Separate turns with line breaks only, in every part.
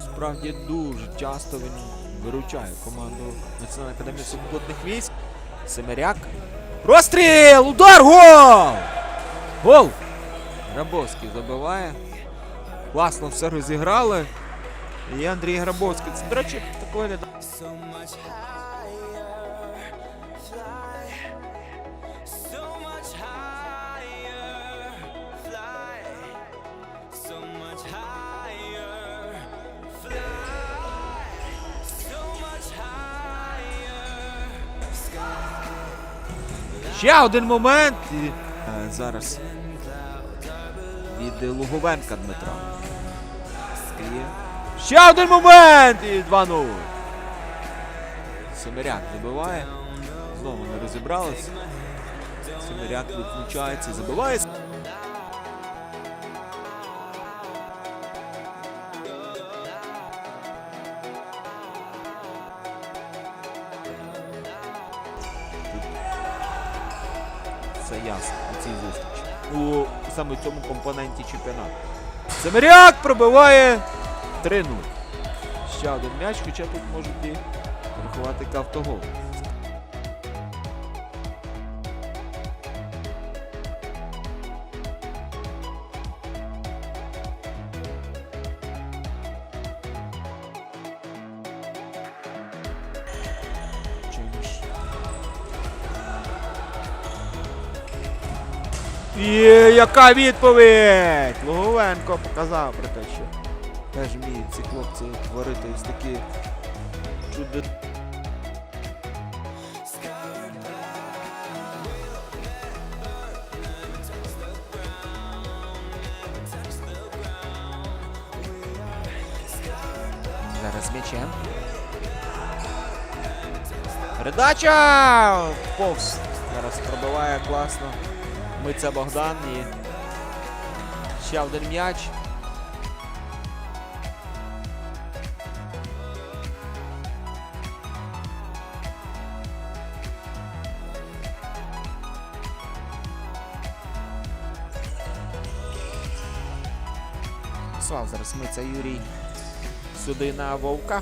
Справді дуже часто він виручає команду Національної академії сухопутних військ. Семеряк. Розстріл! Удар! Гол! Гол! Грабовський забиває. Класно все розіграли. І Андрій Грабовський. Це, до речі, так Ще один момент. І, е, зараз від Луговенка Дмитра. І ще один момент! І 2-0. Семеряк забиває. Знову не розібралися. Семеряк відключається, забиває. Це ясно у цій зустрічі. У саме цьому компоненті чемпіонату. Семеряк пробиває 3-0. Ще один м'яч, хоча тут можуть і рахувати кавтогол. І яка відповідь? Луговенко показав про те, що теж вміють ці хлопці творити ось такі чуди. Зараз м'ячем. Передача! Повз. Зараз пробиває класно. Миться Богдан і ще один м'яч. Слав зараз миться Юрій сюди на Вовка.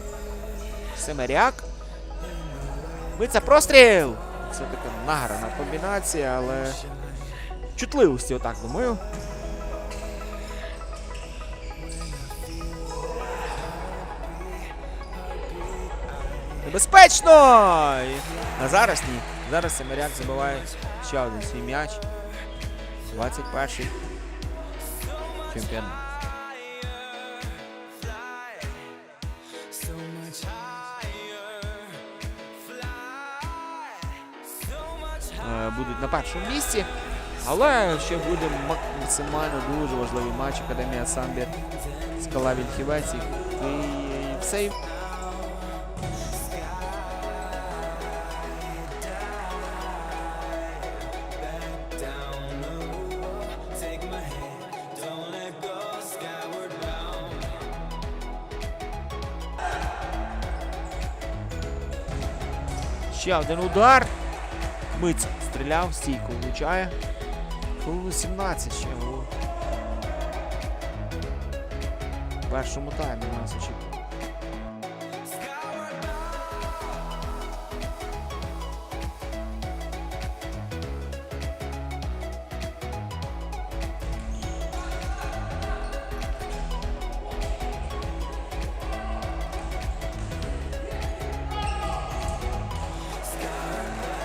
Семеряк. Миться простріл! Це така награна комбінація, але чутливості, отак думаю. Небезпечно! А зараз ні. Зараз Семеряк забиває ще один свій м'яч. 21-й чемпіонат. Е, будуть на першому місці. Але ще буде максимально дуже важливий матч Академія Самбір Скала Вільхівець і
bound
Ще один удар. Миць стріляв, стійко влучає. Хвилину 17 ще було. В першому таймі нас очікує.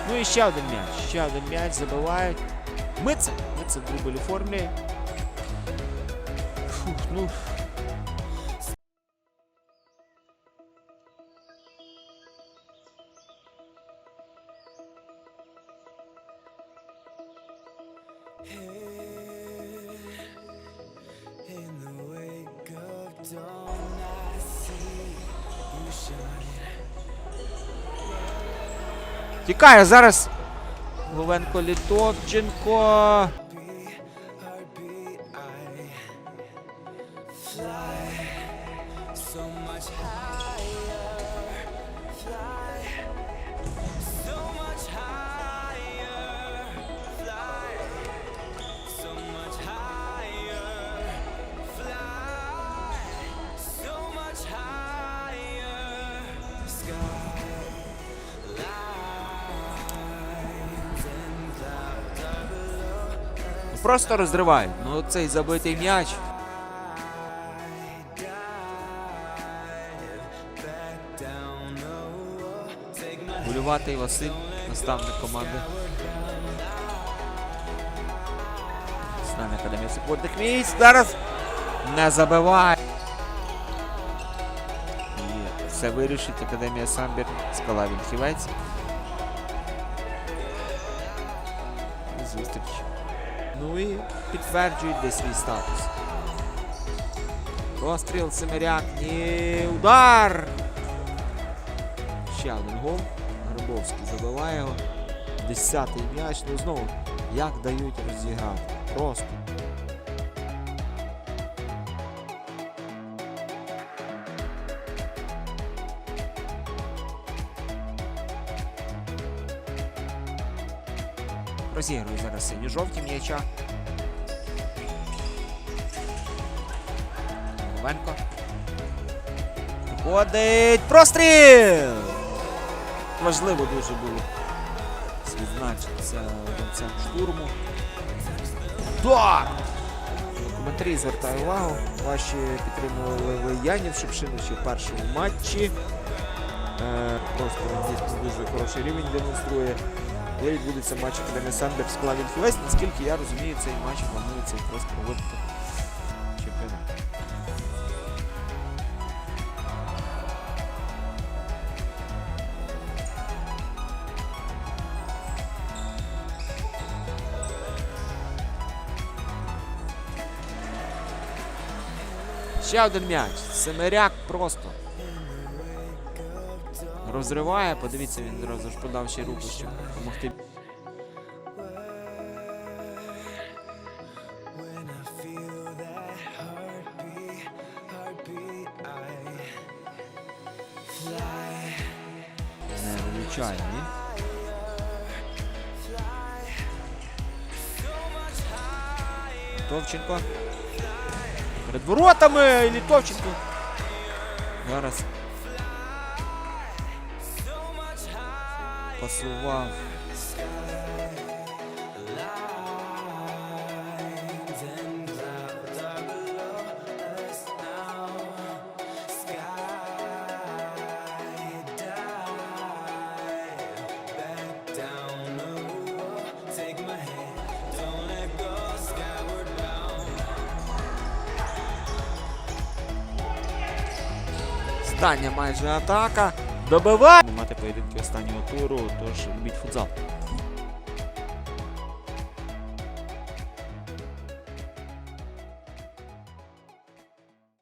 Ну і ще один м'яч, ще один м'яч забивають. Мицик 120 рубль оформляй. Фух, ну... Тікає зараз Головенко Літовченко. Просто розривають. Ну цей забитий м'яч. Гулюватий Василь, наставник команди. Знам'я Академія секундних місць. Зараз не забиває. І все вирішить Академія Самбір. Скала Вільхівець. Зустріч. Ну і підтверджують десь свій статус. Розстріл Семеряк. Ні. Удар! Ще один гол. Грибовський забиває його. Десятий м'яч. Ну знову, як дають розіграти. Просто. Розігрує зараз сині жовті м'яча. Ловенко. Виходить. Простріл! Важливо дуже було відзначитися гравцям штурму. Удар! Коментарі звертаю увагу. Ваші підтримували ви Янів Шепшиновичі в першому матчі. Е, просто він дійсно дуже хороший рівень демонструє. Коли відбудеться матч Академії Сандер з Клавін Фівест, наскільки я розумію, цей матч планується якраз проводити чемпіонат. Ще один м'яч. Семеряк просто. Розриває, подивіться, він одразу ж подав ще руку, щоб допомогти.
I feel that heartbeat, heartbeat, bound.
Остання майже атака. Добиває. Мати поєдинки останнього туру, тож любіть футзал.